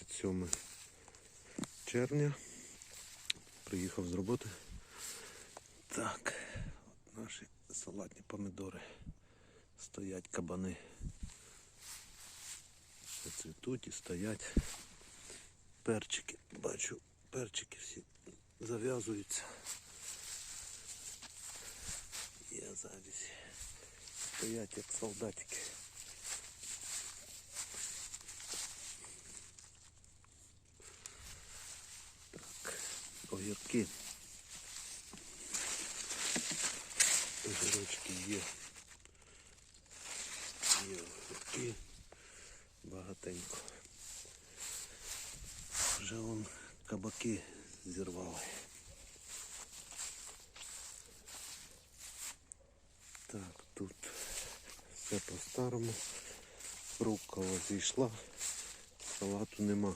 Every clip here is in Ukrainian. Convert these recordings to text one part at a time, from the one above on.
27 червня. Приїхав з роботи. Так, от наші салатні помідори. Стоять кабани. Цвітуть і стоять. Перчики. Бачу, перчики всі зав'язуються. Є завязі. Стоять як солдатики. Так, огірки. Огірочки є. Є огірки. Багатенько. Вже вон кабаки зірвали. Так, тут все по-старому. Руккола зійшла, салату нема.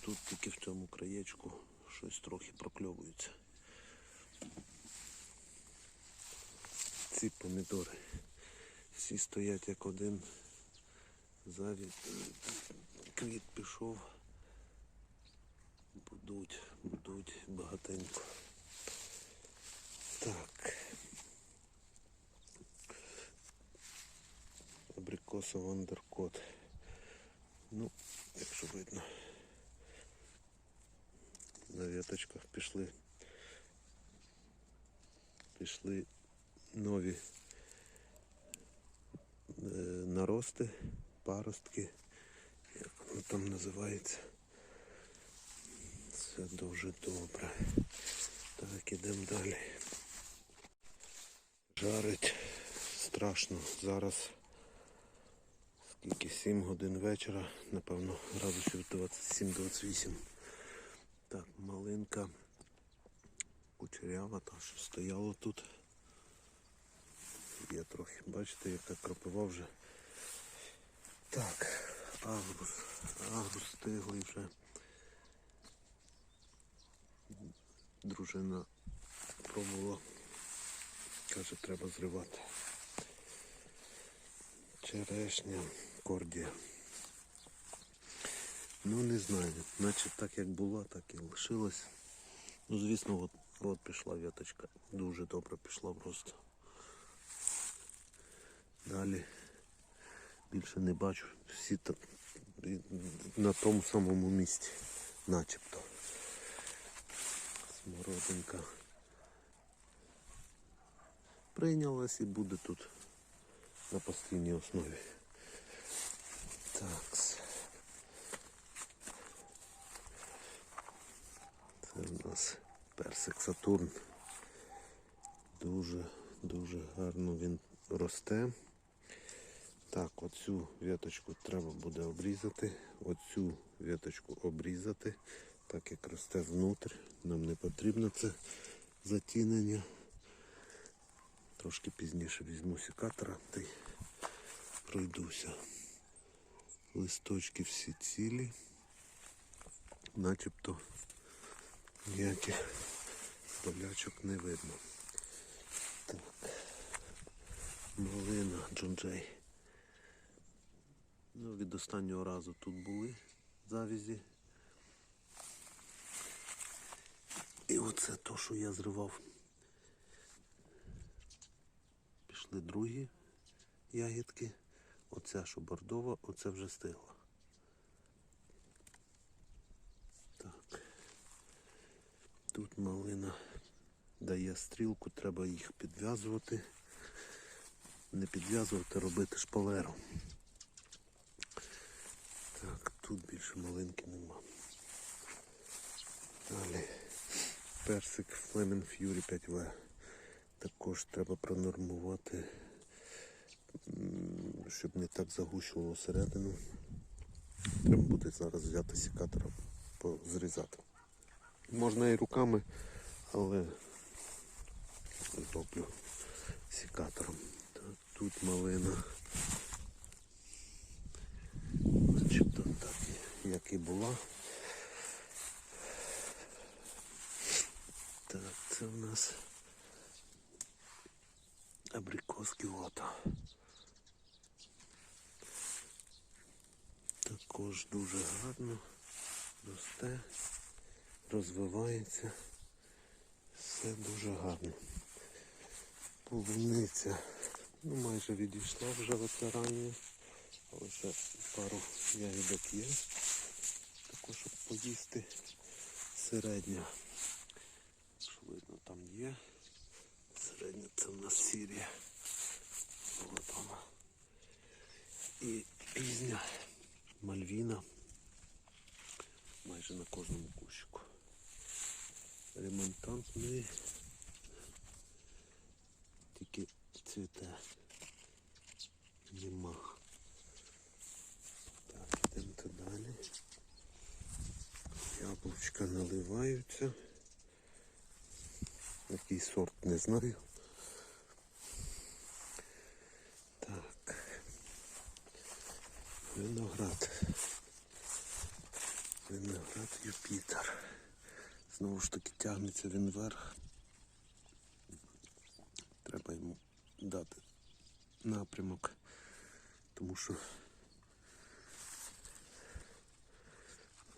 Тут тільки в цьому краєчку щось трохи прокльовується. Ці помідори всі стоять як один. Заві... Квіт пішов. Будуть, будуть багатенько. Так. Абрикосов андеркот. Ну, якщо видно. На віточках пішли. Пішли нові е, нарости, паростки, як воно там називається. Все дуже добре. Так, ідемо далі. Жарить страшно. Зараз скільки 7 годин вечора, напевно, градусів 27-28. Так, малинка кучерява, та що стояла тут. Є трохи, бачите, яка кропива вже. Так, агрус. Агрус стиглий вже. Дружина пробувала. Каже, треба зривати. Черешня, кордія. Ну не знаю, наче так як була, так і лишилась. Ну звісно, от, от пішла віточка. Дуже добре пішла просто. Далі більше не бачу. Всі та- на тому самому місці, начебто. Смородинка. Прийнялась і буде тут на постійній основі. Так. Це в нас персик Сатурн. Дуже, дуже гарно він росте. Так, оцю віточку треба буде обрізати. Оцю віточку обрізати, так як росте внутрь. Нам не потрібно це затінення. Трошки пізніше візьму секатора та й пройдуся. Листочки всі цілі, начебто ніяких болячок не видно. Так. Малина Джонджей. Ну, від останнього разу тут були завізі. І оце то, що я зривав. Пішли другі ягідки. Оця, що бордова, оце вже стигла. Тут малина дає стрілку, треба їх підв'язувати. Не підв'язувати, робити шпалером. Так, тут більше малинки нема. Далі. Персик Flamin Fury 5V. Також треба пронормувати, щоб не так загущувало середину. Треба буде зараз взяти секатора, зрізати. Можна і руками, але зроблю секатором. Так, тут малина. Начебто так, як і була. Так, це в нас абрикоски лото. Так. Також дуже гарно росте, розвивається. Все дуже гарно. Полуниця ну, майже відійшла вже в ранню, але ще пару ягідок є. Також щоб поїсти середня. Що видно, там є. Середня це в нас Сірія. Вона. І пізня Мальвіна. Майже на кожному кущику. Ремонтантний. Тільки цвіте. Нема. Так, йдемо далі. Яблучка наливаються. Який сорт не знаю. Так. Виноград. Виноград Юпітер. Знову ж таки тягнеться він вверх. Треба йому дати напрямок, тому що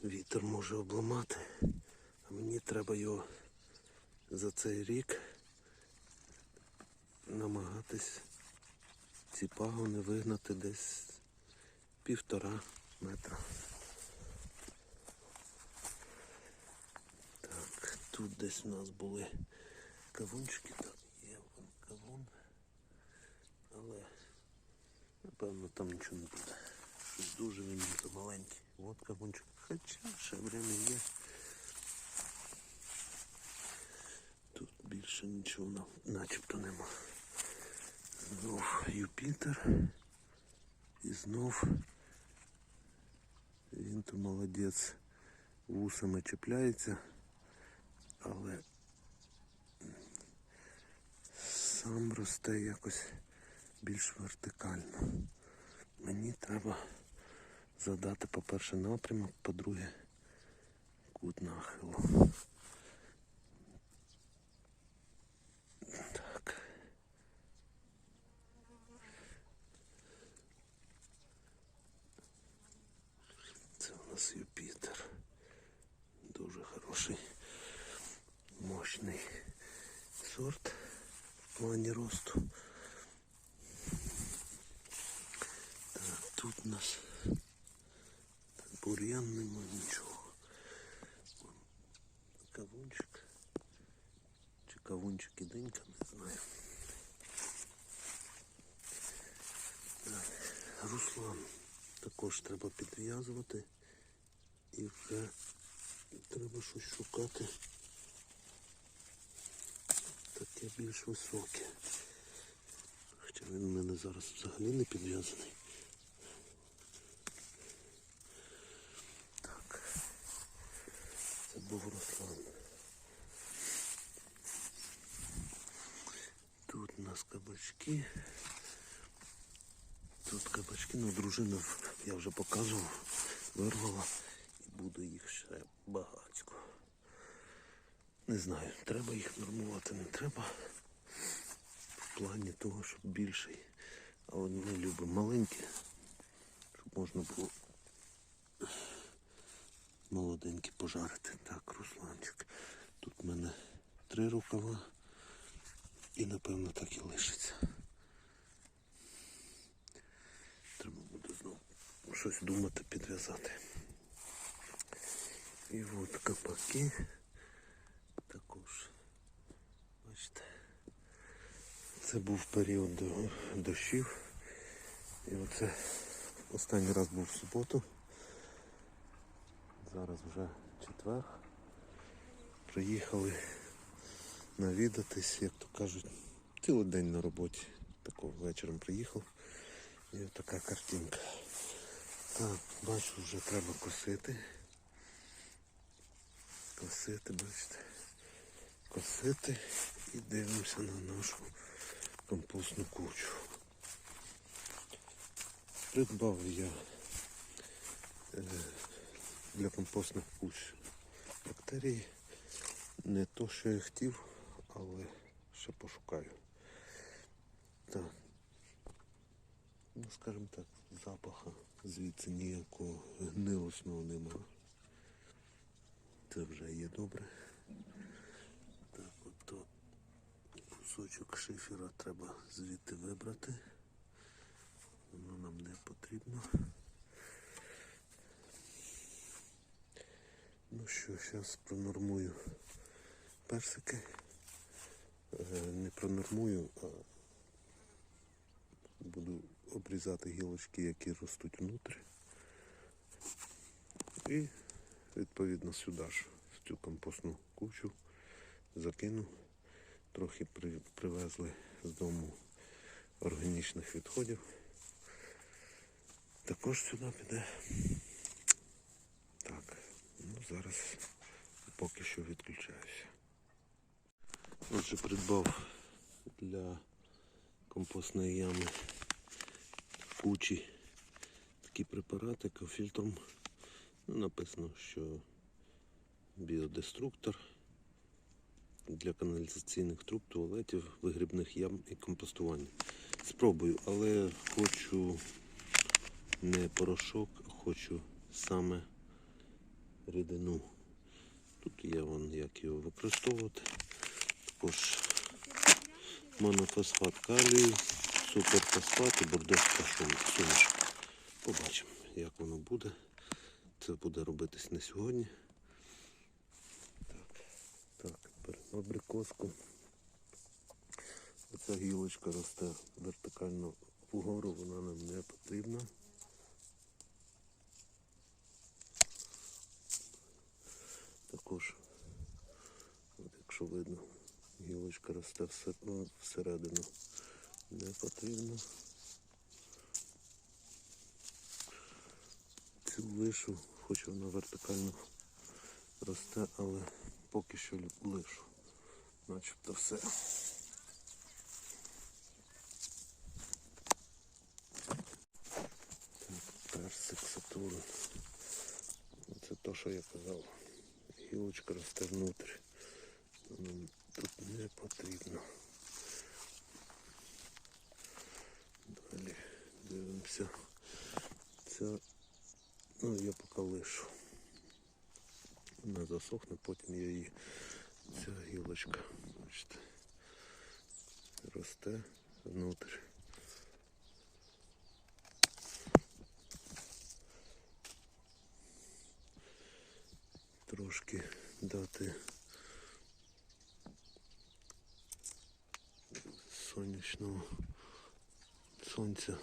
вітер може обламати, а мені треба його за цей рік намагатись ці пагони вигнати десь півтора метра. тут десь у нас були кавунчики, так, є вон кавун, але напевно там нічого не буде. Щось дуже він маленький. От кавунчик. Хоча ще время є. Тут більше нічого на- начебто нема. Знов Юпітер. І знов він то молодець. Вусами чіпляється, Але сам росте якось більш вертикально. Мені треба задати, по-перше, напрямок, по-друге, кут нахилу. Так. Це у нас Юпітер. Дуже хороший, мощний сорт в плані росту. Так, тут у нас бур'ян нема нічого. Кавунчик. Чи кавунчик і динька, не знаю. Так, Руслан також треба підв'язувати і вже треба щось шукати. Таке більш високе. Хоча він у мене зараз взагалі не підв'язаний. Так. Це був Руслан. Тут у нас кабачки. Тут кабачки, ну дружина, я вже показував, вирвала і буде їх ще багатько. Не знаю, треба їх нормувати, не треба. В плані того, щоб більший. Але ми любимо маленькі, щоб можна було молоденькі пожарити. Так, Русланчик. Тут в мене три рукава і напевно так і лишиться. Треба буде знову щось думати, підв'язати. І от капаки також. Бачите. Це був період дощів. І оце останній раз був в суботу. Зараз вже четвер. Приїхали навідатись, як то кажуть, цілий день на роботі. Такого вечором приїхав. І така картинка. Так, бачу, вже треба косити. Косити, бачите. Косити і дивимося на нашу компостну кучу. Придбав я е, для компостних куч бактерії. Не то, що я хотів, але ще пошукаю. Так. ну скажімо так, запаха звідси ніякого гнилосного нема. Це вже є добре. Так, ото кусочок шифера треба звідти вибрати. Воно нам не потрібно. Ну що, зараз пронормую персики. Е, Не пронормую, а буду обрізати гілочки, які ростуть внутрі. І відповідно сюди ж, в цю компостну кучу закину. Трохи при- привезли з дому органічних відходів. Також сюди піде. Так, ну зараз поки що відключаюся. Отже, придбав для компостної ями кучі такі препарати кофільтром. Ну, написано, що біодеструктор для каналізаційних труб, туалетів, вигрібних ям і компостування. Спробую, але хочу не порошок, хочу саме рідину. Тут є вон, як його використовувати. Також монофосфат калію, суперфосфат і бордовська шум- суміш. Побачимо, як воно буде. Це буде робитись не сьогодні. Так, так, тепер абрикоску. Оця гілочка росте вертикально вгору, вона нам не потрібна. Також, от якщо видно, гілочка росте ну, всередину. Не потрібно. Цю лишу, хоч вона вертикально росте, але поки що лишу. Начебто все. Персик Сатурн. Це то, що я казав. Гілочка росте внутрі. Тут не потрібно. Далі дивимося. Це, ну я поки лишу. Вона засохне, потім я її ця гілочка, бачите, росте внутрі. Трошки дати сонячного сонця.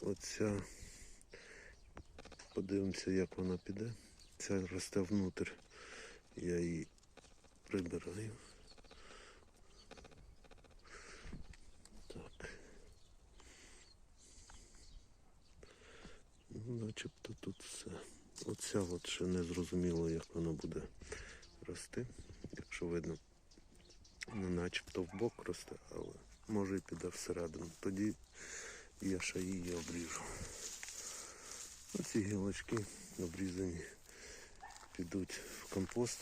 Оця подивимося, як вона піде. Ця росте внутрь. Я її прибираю. Так. Ну, начебто тут все. Оця от ще не зрозуміло, як воно буде рости. Якщо видно, ну, начебто в бок росте, але може і піде всередину. Тоді я ще її обріжу. Оці гілочки обрізані підуть в компост.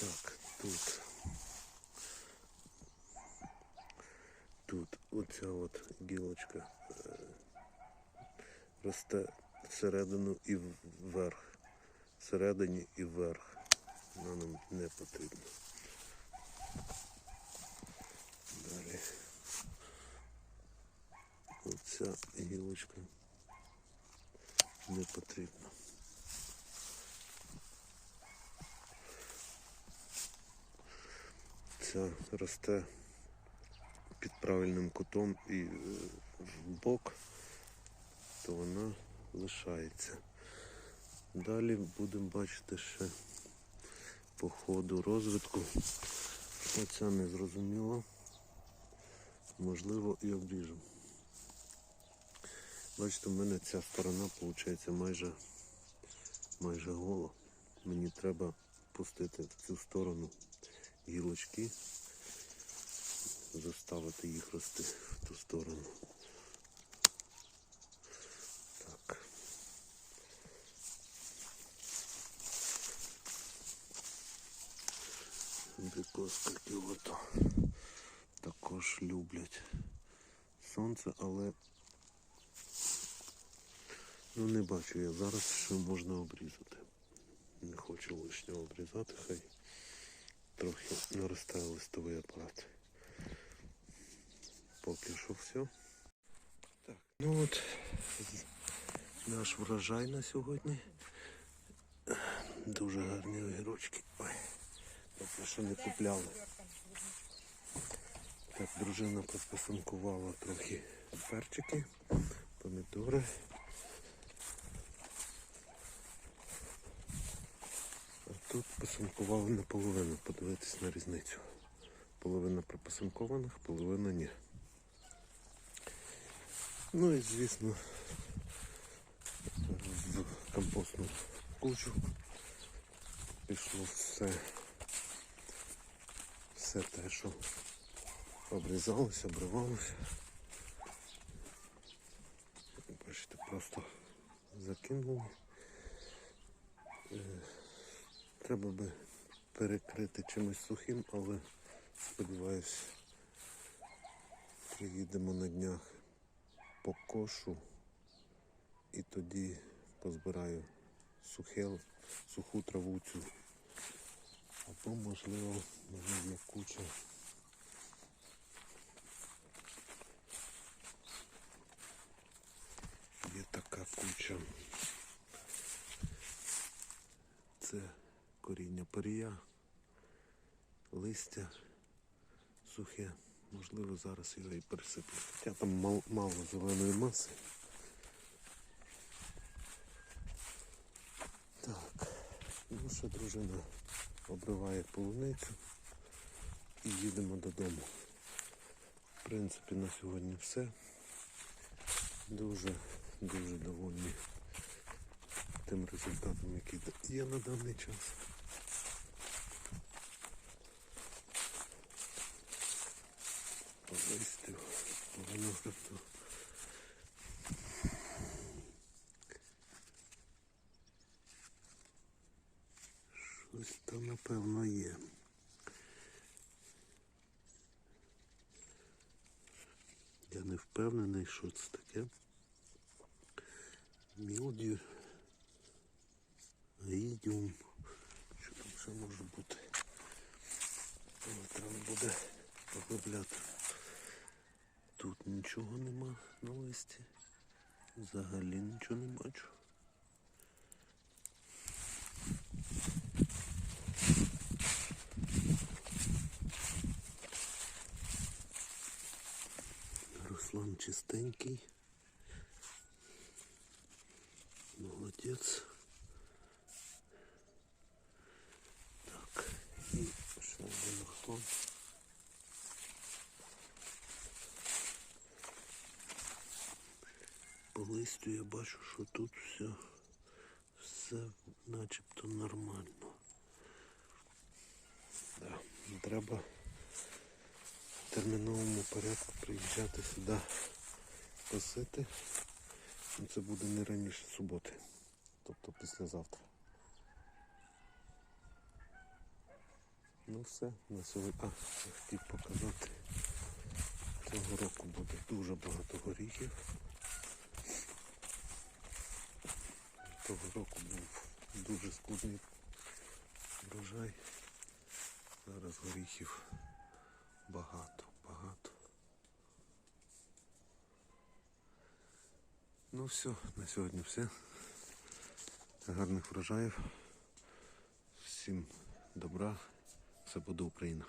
Так, тут. Тут оця от гілочка е, росте всередину і вверх. Всередині і вверх. Вона нам не потрібна. Далі. Оця гілочка не потрібна. Ця росте під правильним кутом і е, в бок, то вона лишається. Далі будемо бачити ще по ходу розвитку. Оця не зрозуміло. Можливо і обріжемо. Бачите, в мене ця сторона виходить майже, майже гола. Мені треба пустити в цю сторону гілочки, заставити їх рости в ту сторону. Так. Оскільки ото також люблять сонце, але ну не бачу я зараз, що можна обрізати. Не хочу лишнього обрізати, хай трохи наростає листовий апарат. Поки що все. Так, ну от наш врожай на сьогодні. Дуже гарні огірочки. Поки що не купляли. Так, дружина поспасанкувала трохи перчики, помідори. Тут посанкували наполовину, подивитись на різницю. Половина припасанкованих, половина ні. Ну і звісно в компостну кучу пішло все, все те, що обрізалось, обривалося. Бачите, просто закинули. Треба би перекрити чимось сухим, але сподіваюсь, приїдемо на днях покошу і тоді позбираю сухе, суху траву цю. Або, можливо, мене є куча. Є така куча. Це коріння парія, листя сухе. Можливо, зараз його і пересиплю. Хоча там мал- мало зеленої маси. Так, ну що дружина обриває полуницю і їдемо додому. В принципі, на сьогодні все. Дуже, дуже довольні тим результатом, який є на даний час. По листю, по. Щось там напевно є. Я не впевнений, що це таке. Мілдію. Аїдіум. Що там ще може бути? Але треба буде поглибляти. Тут нічого нема на листі. Взагалі нічого не бачу. Руслан чистенький. Молодець. Так, і ще один Руслан. Листю я бачу, що тут все, все начебто нормально. Да, треба в терміновому порядку приїжджати сюди косити. Ну, Це буде не раніше суботи, тобто післязавтра. Ну все, на сьогодні. А, я хотів показати. Цього року буде дуже багато горіхів. Того року був дуже скудний врожай. Зараз горіхів багато, багато. Ну все, на сьогодні все. Гарних врожаїв. Всім добра. Все буде Україна.